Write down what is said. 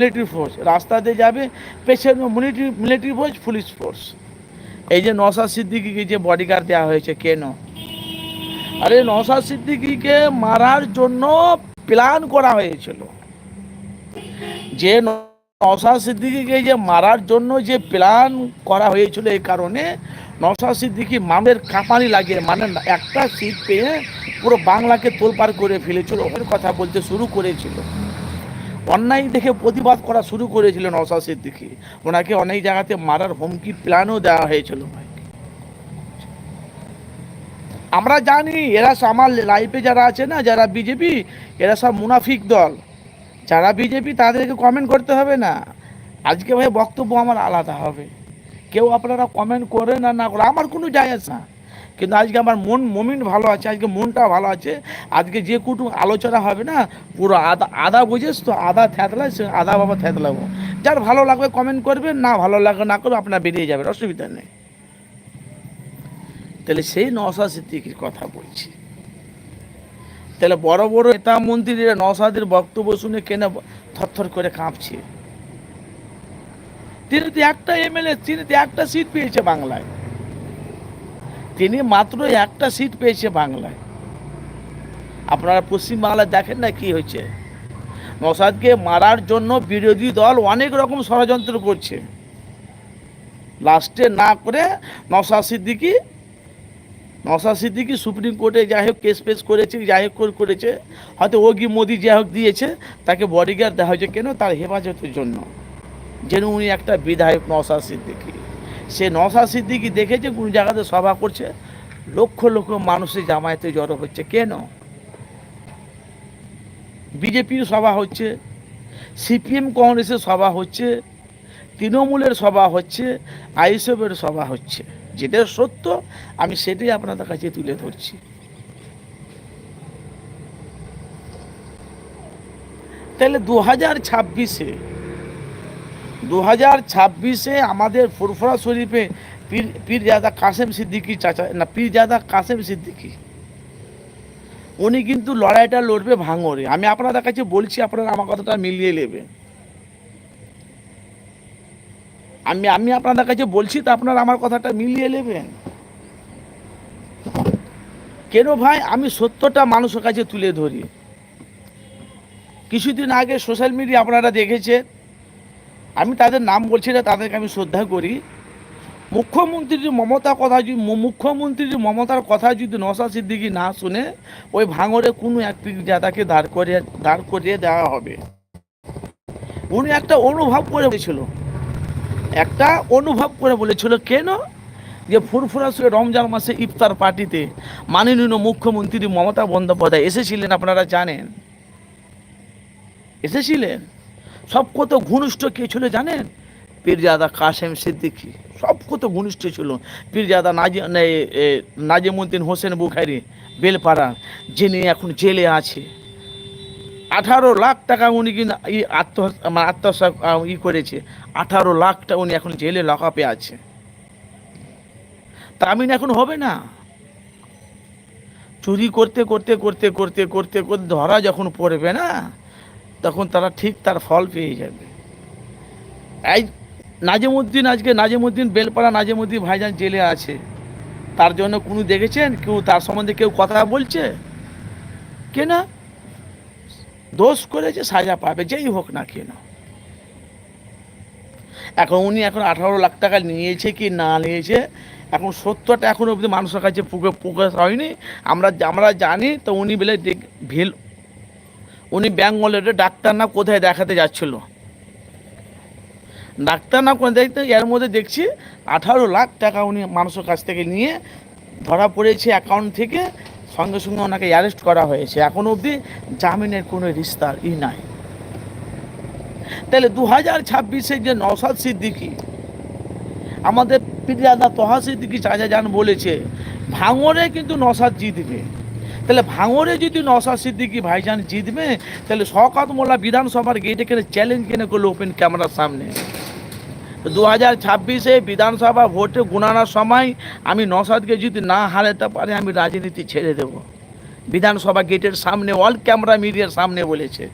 Military force রাস্তাতে যাবে, পেছনে military military force police force এই যে নসাদ সিদ্দিকিকে যে বডিগার্ড দেওয়া হয়েছে, কেন? আরে নসাদ সিদ্দিকিকে মারার জন্য প্ল্যান করা হয়েছিল। যে নসাদ সিদ্দিকিকে যে মারার জন্য যে প্ল্যান করা হয়েছিল এই কারণে নসাদ সিদ্দিকি মামের কাঁপানি লাগিয়ে মানে একটা সিট পেয়ে পুরো বাংলাকে তোলপাড় করে ফেলেছিল। ওর কথা বলতে শুরু করেছিল। অন্যায় দেখে প্রতিবাদ করা শুরু করেছিলেন নসাদ সিদ্দিকি। ওনাকে অনেক জায়গাতে মারার হুমকি প্ল্যানও দেওয়া হয়েছিল আমরা জানি এরা আমার লাইফে যারা আছে না, যারা বিজেপি, এরা সব মুনাফিক দল। যারা বিজেপি তাদেরকে কমেন্ট করতে হবে না। আজকে ভাই বক্তব্য আমার আলাদা হবে। কেউ আপনারা কমেন্ট করে না না করে আমার কোনো যায় না। কিন্তু আজকে আমার মন, মমিন ভালো আছে, আজকে মনটা ভালো আছে। আজকে যে কুটুম আলোচনা হবে না, পুরো আদা আদা বুঝেস তো? আদা থ্যাতলায় সে আদা বাবা থ্যাতলাবো যার ভালো লাগবে কমেন্ট করবেন, না ভালো লাগবে, না করবে আপনার বেরিয়ে যাবেন, অসুবিধা নেই। তাহলে সেই নশা সিদ্দিকির কথা বলছি। তাহলে বড় বড় নেতা মন্ত্রীরা নসাদের বক্তব্য শুনে কেন থরথর করে কাঁপছে? তিনি তো একটা এমএলএ তিনি তো একটা সিট পেয়েছে বাংলায়। তিনি মাত্র একটা সিট পেয়েছে বাংলায়। আপনারা পশ্চিমবাংলায় দেখেন না কি হয়েছে। নসাদকে মারার জন্য বিরোধী দল অনেক রকম ষড়যন্ত্র করছে। লাস্টে না করে নসাদ সিদ্দিকি নসাদ সিদ্দিকি সুপ্রিম কোর্টে যাই হোক কেস ফেস করেছে, যাই হোক করেছে, হয়তো ওগি মোদি যাই হোক দিয়েছে, তাকে বডিগার্ড দেওয়া হয়েছে কেন? তার হেফাজতের জন্য। যেন উনি একটা বিধায়ক নসাদ সিদ্দিকি। সে নসাদ সিদ্দিকি দেখেছে কোন জায়গাতে সভা করছে? লক্ষ লক্ষ মানুষের জামায়াতে জড়ো হচ্ছে। কেন? বিজেপির সভা হচ্ছে, সিপিএম কংগ্রেসের সভা হচ্ছে, তৃণমূলের সভা হচ্ছে আইসবের সভা হচ্ছে। যেটা সত্য, আমি সেটাই আপনাদের কাছে তুলে ধরছি। তাহলে দু হাজার ছাব্বিশে দু হাজার ছাব্বিশে আমাদের ফুরফুরা শরীফে পীর পীর পীরজাদা কাসেম সিদ্দিকি চাচা, না পীর পীরজাদা কাসেম সিদ্দিকি। উনি কিন্তু লড়াইটা লড়বে ভাঙরে আমি আপনাদের কাছে বলছি, আপনারা আমার কথাটা মিলিয়ে নেবেন। আমি আমি আপনাদের কাছে বলছি, তো আপনারা আমার কথাটা মিলিয়ে নেবেন। কেন ভাই? আমি সত্যটা মানুষের কাছে তুলে ধরি। কিছুদিন আগে সোশ্যাল মিডিয়া আপনারা দেখেছেন আমি তাদের নাম বলছি না, তাদেরকে আমি শ্রদ্ধা করি। মুখ্যমন্ত্রীর মমতা কথা যদি মুখ্যমন্ত্রীর মমতার কথা যদি নসা সিদ্দিকি না শুনে, ওই ভাঙরে কোনো একটি জাতাকে দাঁড় করিয়ে দাঁড় করিয়ে দেওয়া হবে। উনি একটা অনুভব করে বলেছিল। একটা অনুভব করে বলেছিল কেন? যে ফুরফুরা শুয়ে রমজান মাসে ইফতার পার্টিতে মাননীয় মুখ্যমন্ত্রী মমতা বন্দ্যোপাধ্যায় এসেছিলেন, আপনারা জানেন? এসেছিলেন? সব কত ঘনিষ্ঠ কে ছিল জানেন? পীরজাদা কাসেম সিদ্দিকি। সব কত ঘনিষ্ঠ ছিল। পীরজাদা নাজি নাজিমুদ্দিন হোসেন বুখারি, বেলপাড়া, যিনি এখন জেলে আছে। আঠারো লাখ টাকা উনি কি ই আত্মহত্যা মানে আত্মহত্যা, ই করেছে। আঠারো লাখ টাকা উনি এখন জেলে লকআপে আছে। তামিন এখন হবে না। চুরি করতে করতে করতে করতে করতে করতে ধরা যখন পড়বে না তখন তারা ঠিক তার ফল পেয়ে যাবে। এই নাজিমুদ্দিন আজকে নাজিমুদ্দিন বেলপাড়া নাজিমুদ্দিন ভাইজান জেলে আছে। তার জন্য কোনো দেখেছেন? কেউ তার সম্বন্ধে কেউ কথা বলছে? কে না? দোষ করেছে, সাজা পাবে, যেই হোক না কেন। এখন উনি এখন আঠারো লাখ টাকা নিয়েছে কি না নিয়েছে, এখন সত্যটা এখন অবধি মানুষের কাছে প্রকাশ হয়নি। আমরা আমরা জানি, তো উনি বলে ভেল উনি ব্যাঙ্গলের ডাক্তার না কোথায় দেখাতে যাচ্ছিল? ডাক্তার না কোথায় দেখতে এর মধ্যে দেখছি আঠারো লাখ টাকা উনি মানুষের কাছ থেকে নিয়ে ধরা পড়েছে অ্যাকাউন্ট থেকে। সঙ্গে সঙ্গে ওনাকে অ্যারেস্ট করা হয়েছে। এখন অবধি জামিনের কোনো রিস্তার ই নাই। তাহলে দু হাজার ছাব্বিশে যে নসাদ সিদ্দিকি, আমাদের পিরিয়াদা তহা সিদ্দিকি চাচা যান বলেছে ভাঙরে কিন্তু নসাদ জিতবে। তাহলে ভাঙরে যদি নসা সিদ্দিকি ভাইজান জিতবে, তাহলে শকাত মোল্লা বিধানসভার গেটে কেন চ্যালেঞ্জ কেন করল ওপেন ক্যামেরার সামনে? দু হাজার ছাব্বিশে বিধানসভা ভোটে গুণানোর সময় আমি নসাদকে যদি না হারাতে পারি, আমি রাজনীতি ছেড়ে দেব। বিধানসভা গেটের সামনে অল ক্যামেরা মিডিয়ার সামনে বলেছে।